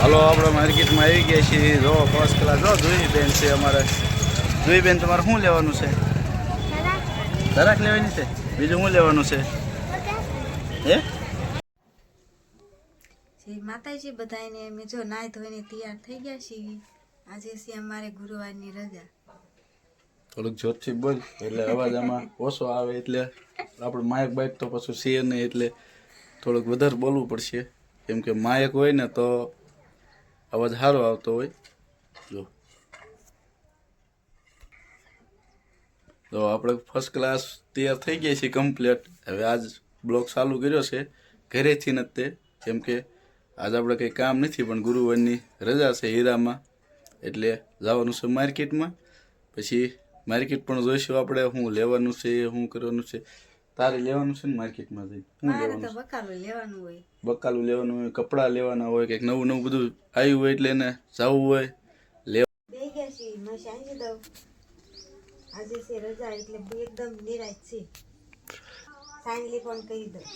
હાલો આપણે માર્કેટમાં આવી ગયા છીએ. જો ફર્સ્ટ ક્લાસ જો જોઈ બેન છે અમારે. જોઈ બેન તમારે શું લેવાનું છે? ધરાક લેવાની છે? બીજું શું લેવાનું છે? હે? માતાજી બધાને મેં જો નાય ધોઈને તૈયાર થઈ ગયા છીએ. આજે છે અમારે ગુરુવારની રજા. થોડુંક જોરથી બોલ એટલે અવાજ આમાં ઓછો આવે એટલે આપણે માયક બાઇક તો પછી છે નહીં એટલે થોડુંક વધારે બોલવું પડશે. કેમ કે માયક હોય ને તો અવાજ સારો આવતો હોય. જો. તો આપણે ફર્સ્ટ ક્લાસ તૈયાર થઈ ગયા છીએ કમ્પ્લીટ હવે આજ બ્લોક ચાલુ કર્યો છે. ઘરેથી નથી તે. કેમ કે આજ આપણે કંઈ કામ નથી, પણ ગુરુવારની રજા છે હીરામાં. એટલે જવાનું છે માર્કેટમાં પછી માર્કેટ પણ જોઈશું આપણે, શું લેવાનું છે, શું કરવાનું છે. તારે લેવાનું છે ને માર્કેટમાં જઈ હું લેવાનું બકાલું લેવાનું હોય. બકાલું લેવાનું હોય કપડાં લેવાના હોય કંઈક નવું નવું બધું આવ્યું હોય એટલે એને જવું હોય. આજે છે રજા એટલે એકદમ નિરાશ છે. સાંજલી પણ કહી દઉં.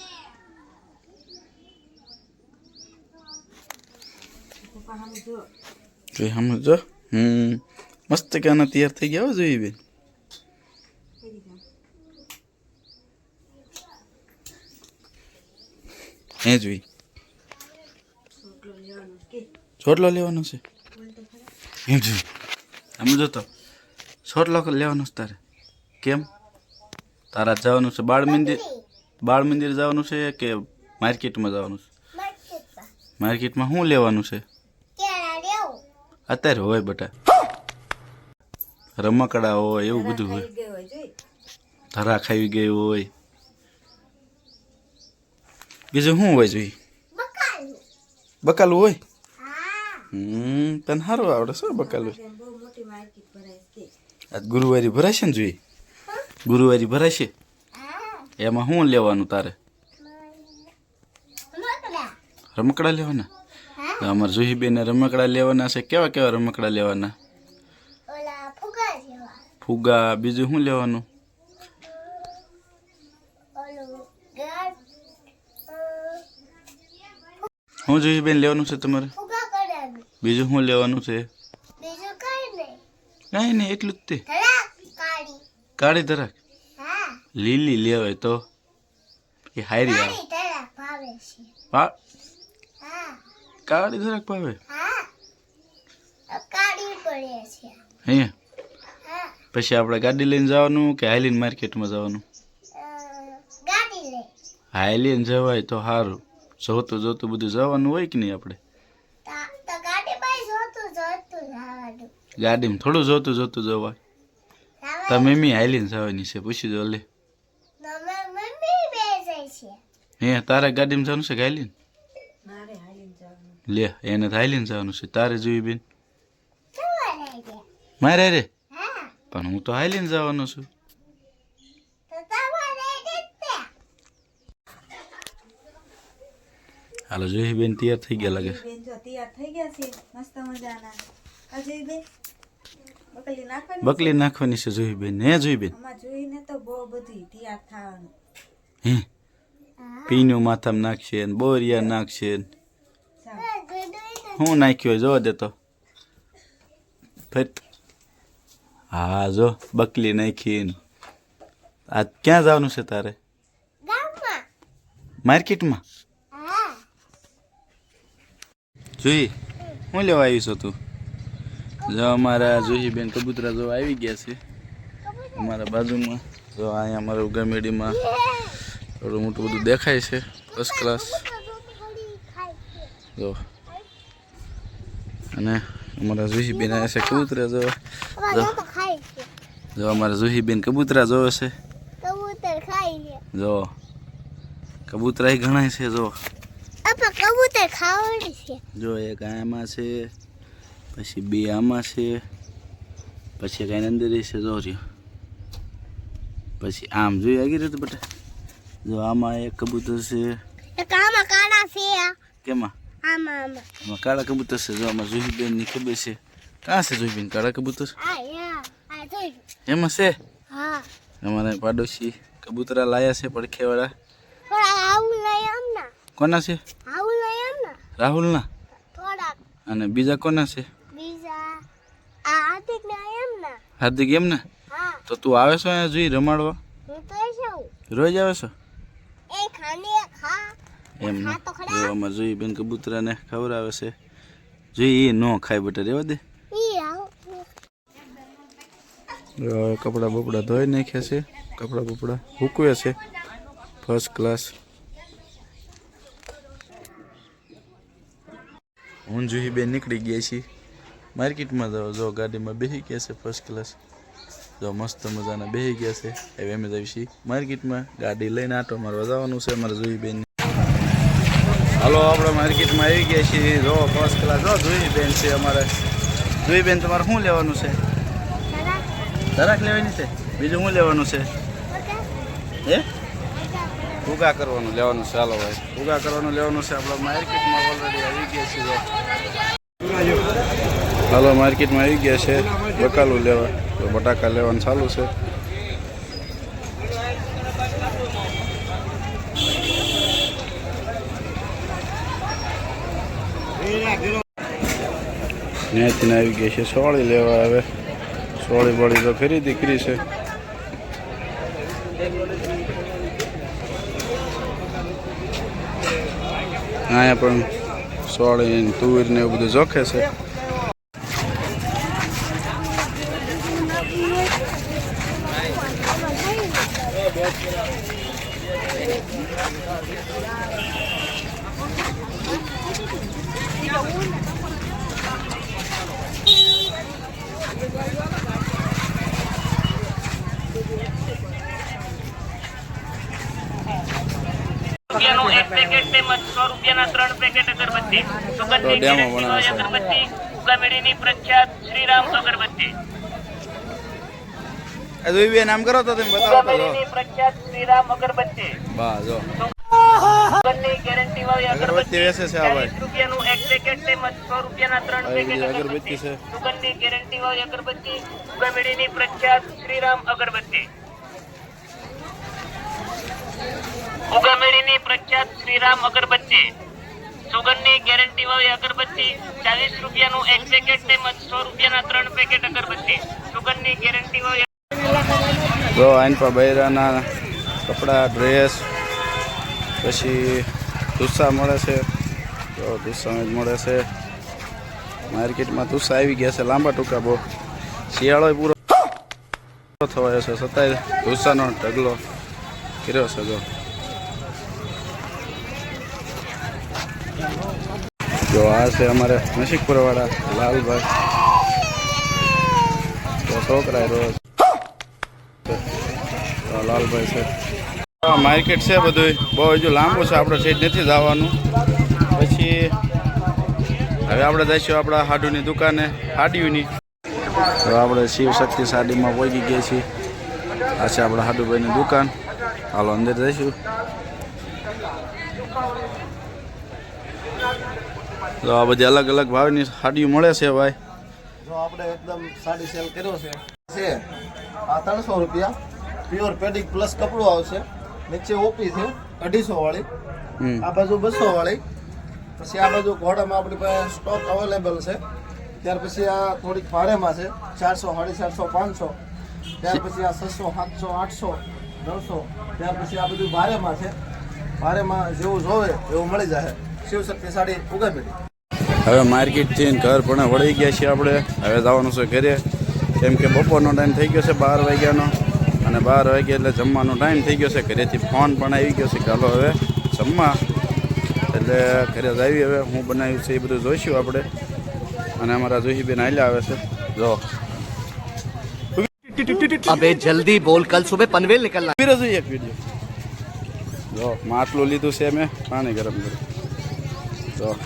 જો સમજો હમ. મસ્ત કાના તૈયાર થઈ ગયા જોઈએ જોઈ બેન કરી દઉં હે જોઈ. રોટલો લેવાનો છે. એમ જોઈ. સમજો તો છોટલો લેવાનો છે તારે. કેમ? તારા જવાનું છે બાળ મંદિર બાળ મંદિર જવાનું છે કે માર્કેટમાં જવાનું છે? માર્કેટમાં શું લેવાનું છે? અત્યારે હોય બટા. રમકડા હોય, એવું બધું હોય. ગયો ધરા ખાઈ ગઈ હોય. બીજું શું હોય જોઈ બકાલું. હોય? હમ તને સારું આવડે શું બકાલું. આજ ગુરુવારી ભરાશે ને જોઈ ગુરુવારી ભરાશે? એમાં શું લેવાનું તારે? રમકડા. લેવાના? તો અમારે જુહી બેન રમકડા લેવાના છે? કેવા કેવા રમકડા લેવાના? ફુગા બીજું શું લેવાનું? શું જોઈએ બેન લેવાનું છે તમારે? બીજું શું લેવાનું છે? કાંઈ નહીં એટલું જ તે. કાળી. ધરાક? લીલી લેવાય તો? એ હારી આવે. કાળી ધરાક પાવે હે. પછી આપણે ગાડી લઈને જવાનું કે હાઈલીન માર્કેટમાં જવાનું? હાઈલીન જવાય તો સારું જોતું જોતું બધું જવાનું હોય કે નહીં આપણે? ગાડીમાં થોડું જોતું જોતું જવાય તો મમ્મી હાલીને જવાની છે પૂછી જો લે. હે તારે ગાડીમાં જવાનું છે હાલીને? લે એને તો હાલીને જવાનું છે. તારે જોઈ બેન? મારે રે? પણ હું તો હાલીને જવાનો છું. હાલો જોઈ બેન તૈયાર થઈ ગયા લાગે. બેન જો તૈયાર થઈ ગયા છે. મસ્ત મજાના. અજય બેન. બકલી નાખવાની બકલી નાખવાની છે જોઈ બેન. હે જોઈ બેન? આમાં જોઈને તો બહુ બધી તૈયાર થવાનું. હે? પીનું માથામાં નાખશે ને બોરિયા નાખશે હું નાખ્યો હોય જોવા દે તો. ફેર હા જો બકલી નાખી આજ આ ક્યાં જવાનું છે તારે? માર્કેટમાં? જોઈ હું લેવા આવી છો તું? જો અમારા જુહીબેન કબૂતરા જો આવી ગયા છે. અમારા બાજુમાં જો અહીંયા અમારા ઉગામેડીમાં થોડું મોટું બધું દેખાય છે. ફર્સ્ટ ક્લાસ જો. અને અમારા જુહીબેન આવ્યા છે કબૂતરા જો. જો અમારા જુહીબેન કબૂતરા જોવે છે. જો. કબૂતરા ઘણા છે જો. કબૂતર ખાવડે છે. જો એક આમાં છે પછી બે આમાં છે પછી કાંઈ અંદર છે જો રહ્યો પછી આમ જોઈ આગી રીતે બટા. જો આમાં એક કબૂતર છે. એક આમાં કાળા છે કેમાં? આમાં આમાં. આમાં કાળા કબૂતર છે. જો આમાં જુહીબેનની ખબર છે. કાં છે જુહીબેન કાળા કબૂતર? એમાં છે? હા. અમારા પાડોશી કબૂતરા લાયા છે પડખેવાળા. કોના છે? રાહુલના? અને બીજા કોના છે? હાર્દિક એમ ને તો તું આવે છો અહીંયા જોઈ રમાડવા? રોજ આવે છો? એમ હા તો ખરા. જો અમારે જોઈ બેન કબૂતરાને ખવડાવે છે. જોઈ એ ન ખાય બટા રેવા દે. કપડાં બપડા ધોઈ નાખ્યા છે. કપડાં બપડા હૂકવે છે. ફર્સ્ટ ક્લાસ હું જુહી બેન નીકળી ગયા છીએ. માર્કેટમાં જાઓ જો ગાડીમાં બેસી ગયા છે ફર્સ્ટ ક્લાસ જો મસ્ત મજાના બેસી ગયા છે. હવે અમે જઈએ છીએ માર્કેટમાં ગાડી લઈને આટો મારવા જવાનું છે અમારે જુહી બેન. હાલો આપણે માર્કેટમાં આવી ગયા છીએ. જો ફર્સ્ટ ક્લાસ જો જુહી બેન છે અમારે. જુહી બેન તમારે શું લેવાનું છે? દરાક લેવાની છે? બીજું શું લેવાનું છે? હે? ઉગા કરવાનું લેવાનું હાલો ભાઈ. ઉગા કરવાનું લેવાનું છે. આપણે માર્કેટમાં ઓલરેડી આવી ગયા છીએ. હાલો માર્કેટમાં આવી ગયા છે. બકાલું લેવા. તો બટાકા લેવાનું ચાલુ છે. ત્યાંથી આવી ગયા છે. સોળી લેવા આવે સોળી બોળી તો ખરીદી કરી છે. અહીંયા પણ સોળી તુવેર ને એવું બધું જોખે છે. રૂપિયાનું એક પેકેટ તેમજ સો રૂપિયાના ત્રણ પેકેટ અગરબત્તી. સુગંધની ગેરંટી. અગરબત્તી ઉગામેડીની પ્રખ્યાત શ્રીરામ અગરબત્તી. બેન નામ કરો તો તમે બતાવો તો પ્રખ્યાત શ્રીરામ અગરબત્તી. બા જો. ગેરંટી વાળી અગરબત્તી અગરબત્તી. છે આ ભાઈ. રૂપિયાનું એક પેકેટ તેમજ સો રૂપિયાના ત્રણ પેકેટ અગરબત્તી. છે. સુગંધની ગેરંટી વાળી અગરબત્તી ઉગામેડીની પ્રખ્યાત શ્રીરામ અગરબત્તી. ઉગામેડીની પ્રખ્યાત શ્રીરામ અગરબત્તી. સુગંધની ગેરંટી વાળી અગરબત્તી ચાલીસ રૂપિયાનું એક પેકેટ તેમજ સો રૂપિયાના ત્રણ પેકેટ અગરબત્તી. સુગંધની ગેરંટી વાળી જો આઈન બૈરાના કપડાં ડ્રેસ પછી તુસા મળે છે. તો તુસ્સા જ મળે છે. માર્કેટમાં તુસ્સા આવી ગયા છે, લાંબા ટૂંકા બહુ. શિયાળો પૂરો થવાયો છે, છતાંય તુસાનો ઢગલો કર્યો છે, જો. જો આ છે અમારે નસીકપુરવાળા લાલભાઈ. તો છોકરા રોજ. લાલભાઈ છે. માર્કેટ છે બધું બહુ હજુ લાંબુ છે, આપણે સીટ નથી જવાનું. પછી હવે આપણે જઈશું આપણા હાડુની દુકાને, હાડીઓની. તો આપણે શિવ શક્તિ સાડીમાં પહોંચી ગયા છીએ. આ છે આપણા હાડુભાઈની દુકાન. હાલો, અંદર જઈશું. તો આ બધી અલગ અલગ ભાવની સાડીઓ મળે છે ભાઈ. જો આપણે એકદમ સાડી સેલ કર્યો છે. છે. આ ત્રણસો રૂપિયા. પ્યોર પેડિક પ્લસ કપડું આવશે. નીચે ઓપી છે. અઢીસો વાળી. આ બાજુ બસો વાળી. પછી આ બાજુ ઘોડામાં આપણી પાસે સ્ટોક અવેલેબલ છે. ત્યાર પછી આ થોડીક ભારેમાં છે. ચારસો સાડી ચારસો પાંચસો. ત્યાર પછી આ છસો સાતસો આઠસો નવસો. ત્યાર પછી આ બધું ભારેમાં છે. ભારેમાં જેવું જોવે એવું મળી જાય. શિવશક્તિ સાડી ઉગામેલી. હવે માર્કેટ માર્કેટથી ઘર પણ વળી ગયા છીએ આપણે. હવે જવાનું છે ઘરે. કેમ કે બપોરનો ટાઈમ થઈ ગયો છે બાર વાગ્યાનો અને બાર વાગ્યા એટલે જમવાનો ટાઈમ થઈ ગયો છે. ઘરેથી ફોન પણ આવી ગયો છે ચાલો હવે જમવા. એટલે ઘરે જ આવી હવે હું બનાવ્યું છે એ બધું જોઈશું આપણે. અને અમારા જોહીબેન આલ્યા આવે છે. જો. અબે જલ્દી બોલ કલ સુબે પનવેલ નીકળના. ફિર જોઈએ એક વિડિયો જો માટલું લીધું છે મેં. પાણી ગરમ કર્યું જો.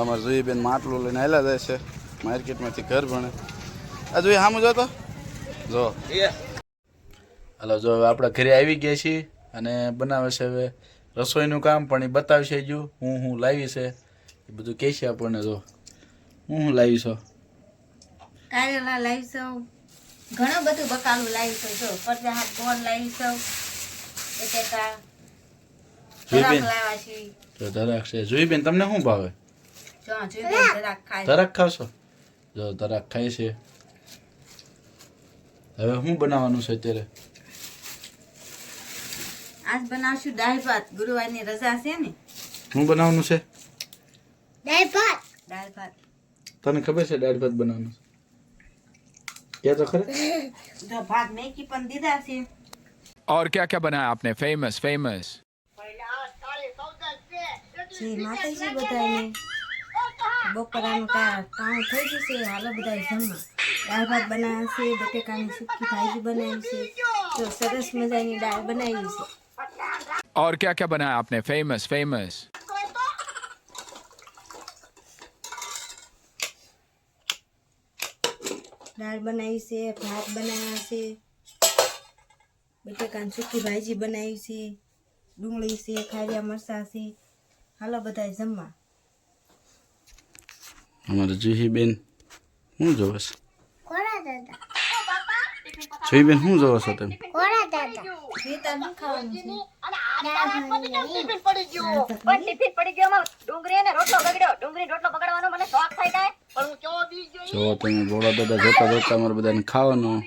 અમારે જોઈએ બેન માટલું લઈને આવેલા જાય છે. માર્કેટમાંથી ઘર ભણે. આ જોઈએ સામું જો તો. જો. હાલો જો હવે આપણે ઘરે આવી ગયા છીએ અને બનાવે છે હવે રસોઈનું કામ પણ એ બતાવશે જો હું હું લાવી છે. એ બધું કહે છે આપણને જો. હું હું લાવી છો? કારેલા લાવીશું ઘણું બધું બકાલું લાવીશું જો. પડદા હાથ ગોળ લાવીશું એટેકા જોઈ ખોરાક બેન લાવ્યા છીએ. તો ધરાક છે. જોઈ બેન તમને શું ભાવે? તરક ખાવશો જો તરક ખાય છે હવે શું બનાવવાનું છે અત્યારે આજ બનાવશું દાળ ભાત ગુરુવારની રજા છે ને શું બનાવવાનું છે દાળ ભાત દાળ ભાત તને ખબર છે દાળ ભાત બનાવવાનું છે કે તો ખરે જો ભાત મેકી પણ દીધા છે और क्या क्या बनाया आपने फेमस फेमस જે માતાજી બધાને બપોરાનું કા કામ થઈ જશે હાલો બધા જમવા દાળ ભાત બનાવ્યા છે બટેકાની સૂકી ભાજી બનાવી છે જો સરસ મજાની દાળ બનાવી છે और क्या क्या बनाया आपने फेमस फेमस દાળ બનાવી છે ભાત બનાવ્યા છે બટેકાની સૂકી ભાજી બનાવી છે ડુંગળી છે ખારિયા મરચાં છે હાલો બધા જમવા અમારે જુહીબેન શું જોવે છો કોરા દાદા જુહી બેન શું જોવો છો તમે જો તમે ભોળા દાદા જોતા જોતા અમારે બધાને ખાવાનું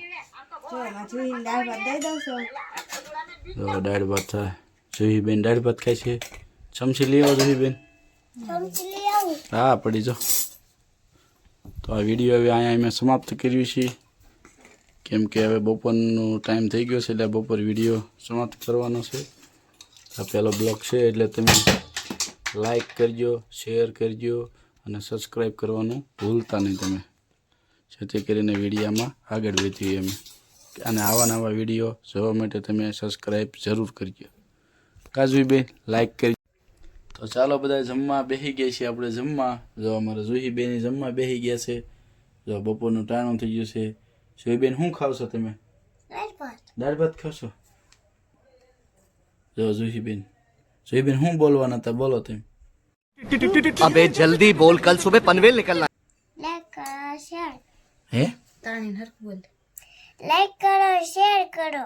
જો દાળ ભાત થાય જુહી બેન દાળ ભાત ખાય છે ચમચી લઈ આવો જુહી બેન હા પડી જો તો આ વીડિયો હવે અહીંયા અમે સમાપ્ત કર્યું છે કેમ કે હવે બપોરનો ટાઈમ થઈ ગયો છે એટલે બપોર વીડિયો સમાપ્ત કરવાનો છે. આ પહેલો બ્લોગ છે એટલે તમે લાઈક કરજો શેર કરજો અને સબસ્ક્રાઈબ કરવાનું ભૂલતા નહીં તમે. જેથી કરીને વિડીયામાં આગળ વધીએ અમે. અને આવા નવા વીડિયો જોવા માટે તમે સબસ્ક્રાઈબ જરૂર કરજો. કાજુભાઈ લાઈક કરી તો ચાલો બધા જમવા બેસી ગયા છીએ આપણે જમવા જો અમારે જુહી બેન જમવા બેસી ગયા છે જો બપોરનું ટાણું થઈ ગયું છે જુહી બેન શું ખાવ છો તમે દાળ ભાત ખાવ છો જો જુહી બેન જુહી બેન શું બોલવાના હતા બોલો તેમ અબે જલ્દી બોલ કલ સુબહ પનવેલ નીકળના હે તાણી હર બોલ લાઈક કરો શેર કરો